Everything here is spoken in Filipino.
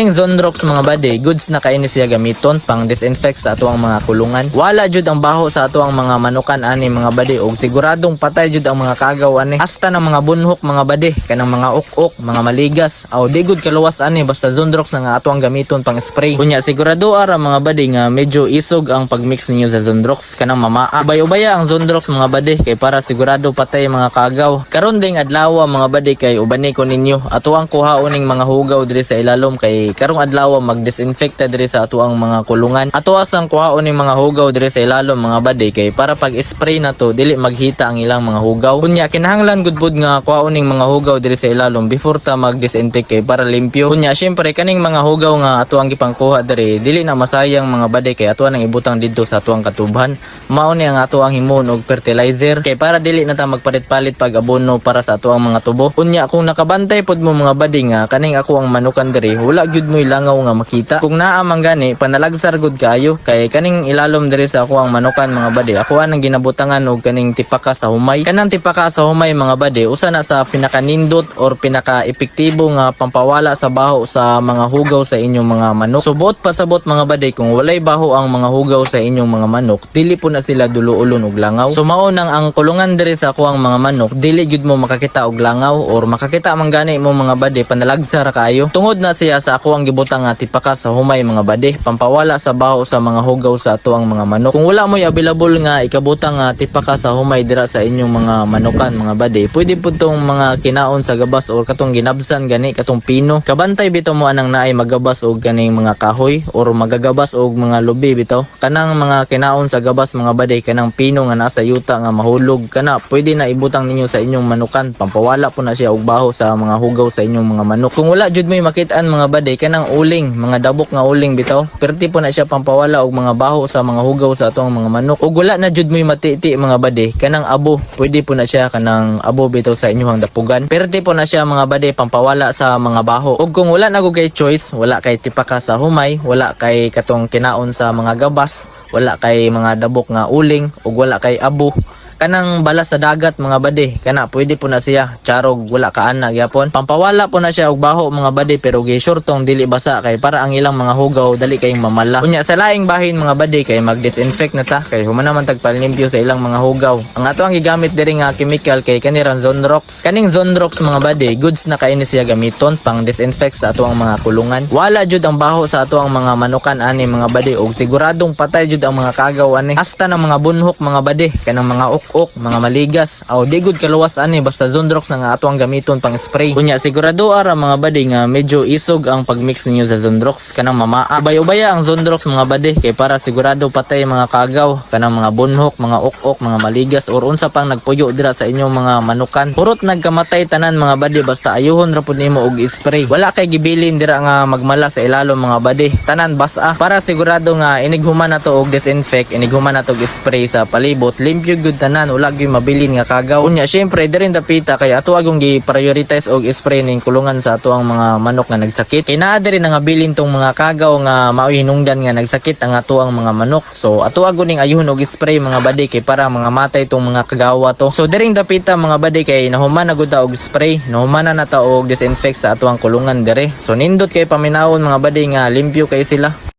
Ang Zonrox mga bade, goods na kaini siya gamiton pang disinfect sa atuang mga kulungan. Wala jud ang baho sa atuang mga manukan ani mga bade og siguradong patay jud ang mga kagaw ani. Hasta ng mga bunhok mga bade, kanang mga uk-uk, mga maligas, aw di good kaluwas ani basta Zonrox na nga atuang gamiton pang spray. Kunya sigurado ara mga bade nga medyo isog ang pagmix ninyo sa Zonrox kanang mamaa. Ubay-ubaya ang Zonrox mga bade kay para sigurado patay mga kagaw. Karon ding adlaw mga bade kay ubani ko ninyo atuang kuha uning mga hugaw diri sa ilalom kay karong adlaw mag-disinfecta diri sa atuang mga kulungan. Ato asang kuhaon ning mga hugaw diri sa ilalom mga bade kay para pag spray na to dili maghita ang ilang mga hugaw. Kunya kinahanglan gud pud nga kuhaon ning mga hugaw diri sa ilalom before ta mag-disinfect kay para limpyo. Kunya syempre kaning mga hugaw nga atuang gipangkuha diri dili na masayang mga bade kay atuang nang ibutang didto sa atuang katubhan. Mao ni ang atuang himon og fertilizer kay para dili na ta magpalit-palit pag abono para sa atuang mga tubo. Kunya kung nakabantay pod mo mga bade nga kaning ako ang manukan diri wala gyud mo ilangaw nga makita. Kung naa man gani panalagsar gud kayo kay kaning ilalom diri sa ako ang manukan mga bade. Ako ang ginabutangan og kaning tipaka sa humay. Kanang tipaka sa humay mga bade usa na sa pinakanindot or pinaka-epektibo nga pampawala sa baho sa mga hugaw sa inyong mga manok. Subot pasabot mga bade kung walay baho ang mga hugaw sa inyong mga manok, dili po na sila duluulon og langaw. So mao nang ang kulungan diri sa ako ang mga manok, dili gyud mo makakita og langaw or makakita man gani mo mga bade panalagsar kayo. Tungod na siya sa ako ang gibutang nga tipaka sa humay mga bade, pampawala sa baho sa mga hugaw sa ato mga manok. Kung wala mo available nga ikabutang nga tipaka sa humay dira sa inyong mga manukan mga bade, pwede po tong mga kinaon sa gabas or katong ginabsan gani katong pino. Kabantay bitaw mo anang naay magabas og kaning mga kahoy or magagabas og mga lubi bitaw. Kanang mga kinaon sa gabas mga bade kanang pino nga nasa yuta nga mahulog kana pwede na ibutang ninyo sa inyong manukan pampawala po na siya og baho sa mga hugaw sa inyong mga manok. Kung wala jud may makitaan mga bade kanang uling, mga dabok nga uling bitaw, perti po na siya pampawala og mga baho sa mga hugaw sa atong mga manok. Ug wala na jud may matiti mga bade kanang abo, pwede po na siya kanang abo bitaw sa inyong dapugan. Perti po na siya mga bade pampawala sa mga baho. Ug kung wala na kay choice, wala kay tipaka sa humay, wala kay katong kinaon sa mga gabas, wala kay mga dabok nga uling, ug wala kay abo kanang balas sa dagat mga bade kana pwede po na siya. Charog wala ka ana gyapon. Pampawala po na siya og baho mga bade pero gi tong dili basa. Kay para ang ilang mga hugaw dali kayong mamala. Unya sa laing bahin mga bade kay mag-disinfect na ta. Kay humana man tagpalimpyo sa ilang mga hugaw. Ang ato ang gigamit diri nga chemical kay kaniran Zonrox. Kaning Zonrox mga bade goods na kaini siya gamiton pang disinfect sa ato ang mga kulungan. Wala jud ang baho sa ato ang mga manukan ani mga bade og siguradong patay jud ang mga kagaw ani hasta ng mga bunhok mga bade kanang mga uk-uk mga maligas. Aw di good kaluwas ani basta Zonrox na nga ato ang gamiton pang spray. Kunya sigurado ara mga bade nga medyo isog ang pagmix ninyo sa Zonrox kanang mamaa ubay-ubaya ang Zonrox mga bade kay para sigurado patay mga kagaw. Kanang mga bunhok mga uk-uk mga maligas or unsa pang nagpuyo dira sa inyong mga manukan. Purot nagkamatay tanan mga bade basta ayuhon ra pud nimo og spray. Wala kay gibilin dira nga magmala sa ilalom mga bade tanan basa. Para sigurado nga inighuman na to og disinfect inighuman na to og spray sa palibot. Limpyo gud tanan wala gyud mabilin nga kagaw. Unya syempre diri dapita kay ato agong gi-prioritize og spray ning kulungan sa ato ang mga manok nga nagsakit. Kay naa diri nga bilin tong mga kagaw nga maoy hinungdan nga nagsakit ang ato ang mga manok. So ato agon ning ayuhon og spray mga bade kay para mga matay tong mga kagawa to. So diri dapita mga bade kay nahuman na gud ta og spray. Nahuman na nata og disinfect sa ato ang kulungan diri. So nindot kay paminawon mga bade nga limpyo kay sila